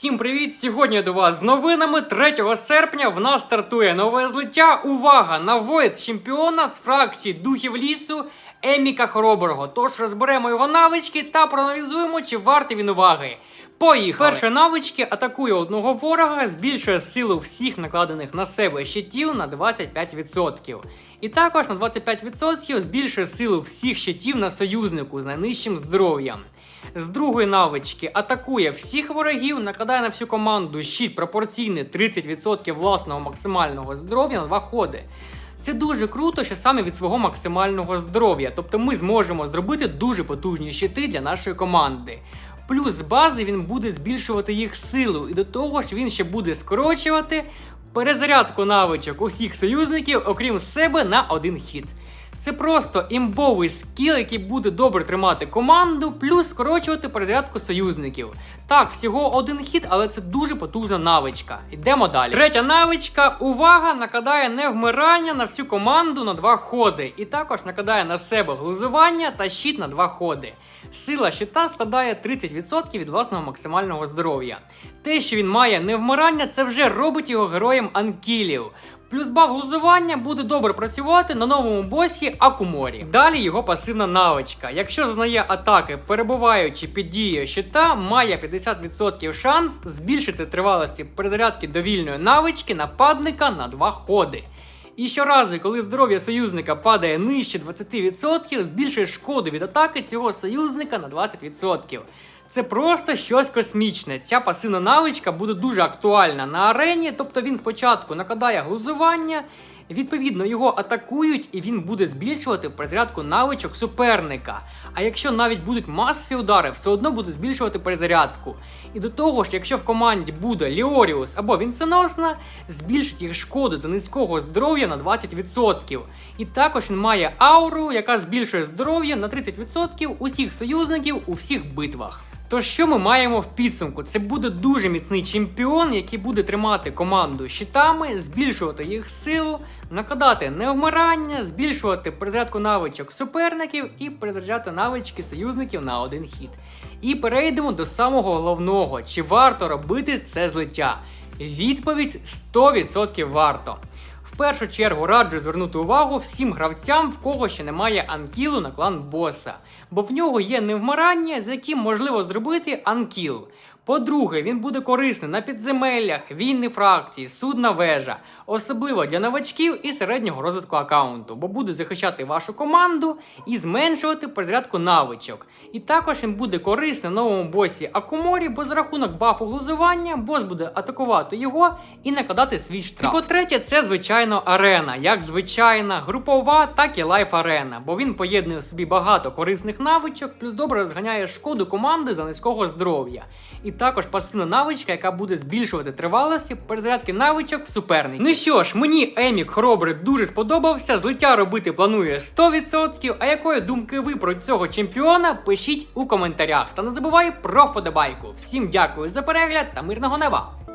Всім привіт! Сьогодні до вас з новинами 3 серпня. В нас стартує нове злиття. Увага! На воїд чемпіона з фракції духів лісу Еміка Хороброго. Тож розберемо його навички та проаналізуємо, чи вартий він уваги. Поїхали! З першої навички атакує одного ворога, збільшує силу всіх накладених на себе щитів на 25%. І також на 25% збільшує силу всіх щитів на союзнику з найнижчим здоров'ям. З другої навички атакує всіх ворогів, накладає на всю команду щит пропорційний 30% власного максимального здоров'я на два ходи. Це дуже круто, що саме від свого максимального здоров'я. Тобто ми зможемо зробити дуже потужні щити для нашої команди. Плюс з бази він буде збільшувати їх силу, і до того ж він ще буде скорочувати перезарядку навичок усіх союзників, окрім себе, на один хід. Це просто імбовий скіл, який буде добре тримати команду, плюс скорочувати перезарядку союзників. Так, всього один хід, але це дуже потужна навичка. Йдемо далі. Третя навичка. Увага! Накладає невмирання на всю команду на два ходи. І також накладає на себе глузування та щит на два ходи. Сила щита складає 30% від власного максимального здоров'я. Те, що він має невмирання, це вже робить його героєм анкілів. Плюс баф глузування буде добре працювати на новому босі Акуморі. Далі його пасивна навичка. Якщо зазнає атаки, перебуваючи під дією щита, має 50% шанс збільшити тривалості перезарядки довільної навички нападника на 2 ходи. І щоразу, коли здоров'я союзника падає нижче 20%, збільшує шкоду від атаки цього союзника на 20%. Це просто щось космічне. Ця пасивна навичка буде дуже актуальна на арені, тобто він спочатку накладає глузування, відповідно його атакують, і він буде збільшувати перезарядку навичок суперника. А якщо навіть будуть масові удари, все одно буде збільшувати перезарядку. І до того ж, якщо в команді буде Ліоріус або Вінценосна, збільшить їх шкоду за низького здоров'я на 20%. І також він має ауру, яка збільшує здоров'я на 30% усіх союзників у всіх битвах. То що ми маємо в підсумку? Це буде дуже міцний чемпіон, який буде тримати команду щитами, збільшувати їх силу, накладати невмирання, збільшувати перезарядку навичок суперників і перезаряджати навички союзників на один хід. І перейдемо до самого головного: чи варто робити це злиття? Відповідь 100% варто. В першу чергу раджу звернути увагу всім гравцям, в кого ще немає анкілу на клан боса, бо в нього є невмирання, з яким можливо зробити анкіл. По-друге, він буде корисний на підземеллях, війни фракції, судна вежа, особливо для новачків і середнього розвитку аккаунту, бо буде захищати вашу команду і зменшувати перезарядку навичок. І також він буде корисний новому босі Акуморі, бо за рахунок бафу глузування бос буде атакувати його і накладати свій штраф. І по-третє, це звичайно арена, як звичайна групова, так і лайф арена, бо він поєднує в собі багато корисних навичок, плюс добре розганяє шкоду команди за низького здоров'я. І також пасивна навичка, яка буде збільшувати тривалості перезарядки навичок суперників. Ну що ж, мені Емік хоробри дуже сподобався. Злиття робити планує 100%. А якої думки ви про цього чемпіона? Пишіть у коментарях. Та не забувай про вподобайку. Всім дякую за перегляд та мирного неба!